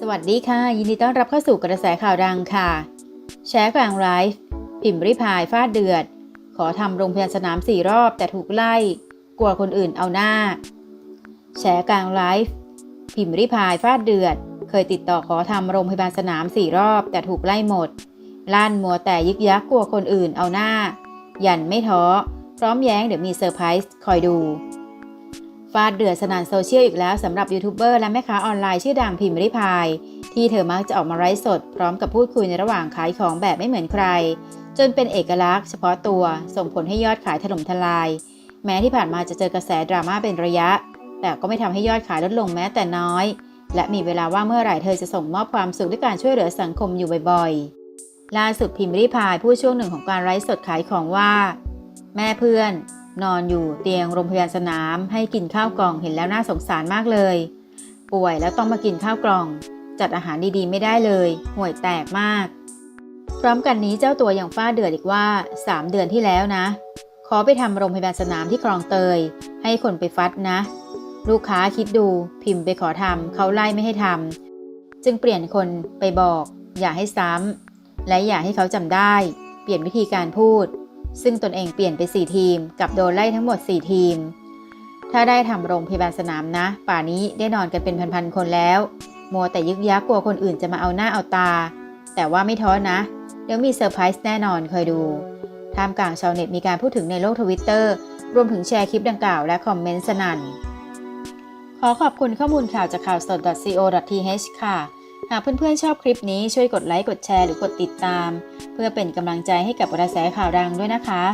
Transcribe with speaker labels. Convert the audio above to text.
Speaker 1: สวัสดีค่ะ ยินดีต้อนรับเข้าสู่กระแสข่าวดังค่ะ แชร์กลางไลฟ์พิมพ์ริพายฟาดเดือด ขอทำโรงพยาบาลสนามสี่รอบแต่ถูกไล่ กลัวคนอื่นเอาหน้า แชร์กลางไลฟ์พิมพ์ริพายฟาดเดือด เคยติดต่อขอทำโรงพยาบาลสนามสี่รอบ แต่ถูกไล่หมดลั่นมัวแต่ยึกยักกลัวคนอื่นเอาหน้า ยันไม่ท้อพร้อมแย้งเดี๋ยวมีเซอร์ไพรส์คอยดู ฟาดเดือดสนั่นโซเชียลอีกแล้วสำหรับยูทูบเบอร์และแม่ค้าออนไลน์ชื่อดังพิมพ์ริพาย ที่เธอมักจะออกมาไลฟ์สด พร้อมกับพูดคุยในระหว่างขายของแบบไม่เหมือนใคร จนเป็นเอกลักษณ์เฉพาะตัว ส่งผลให้ยอดขายถล่มทลาย แม้ที่ผ่านมาจะเจอกระแสดราม่าเป็นระยะ แต่ก็ไม่ทำให้ยอดขายลดลงแม้แต่น้อย และมีเวลาว่างเมื่อไหร่เธอจะส่งมอบความสุขด้วยการช่วยเหลือสังคมอยู่บ่อยๆล่าสุดพิมพ์ริพายพูดช่วงหนึ่งของการไลฟ์สดขายของว่า แม่เพื่อน นอนอยู่เตียงโรงพยาบาลสนามให้กินข้าวกล่องเห็นแล้วน่าสงสารมากเลย ป่วยแล้วต้องมากินข้าวกล่อง จัดอาหารดีๆไม่ได้เลยห่วยแตกมาก พร้อมกันนี้เจ้าตัวยังฟาดเดือดอีกว่า 3 เดือนที่แล้วนะ ขอไปทำโรงพยาบาลสนามที่คลองเตย ให้คนไปฟัดนะ ลูกค้าคิดดูพิมพ์ไปขอทำเขาไล่ไม่ให้ทำจึงเปลี่ยนคนไปบอก อย่าให้ซ้ำและอย่าให้เขาจำได้ เปลี่ยนวิธีการพูด ซึ่งตนเองเปลี่ยนไป 4 ทีม กับโดนไล่ทั้งหมด 4 ทีม ถ้าได้ทำโรงพยาบาลสนามนะ ป่านี้ได้นอนกันเป็นพันๆคนแล้ว มัวแต่ยึกยักกลัวคนอื่นจะมาเอาหน้าเอาตา แต่ว่าไม่ท้อนะ เดี๋ยวมีเซอร์ไพรส์แน่นอนเคยดูท่ามกลางชาวเน็ตมีการพูดถึงในโลกทวิตเตอร์รวมถึงแชร์คลิปดังกล่าวและคอมเมนต์สนั่น ขอขอบคุณข้อมูลข่าวจากข่าวสด .co.th ค่ะ หากเพื่อนๆชอบคลิปนี้ช่วยกดไลค์กดแชร์หรือกดติดตาม เพื่อเป็นกำลังใจให้กับกระแสข่าวดังด้วยนะคะ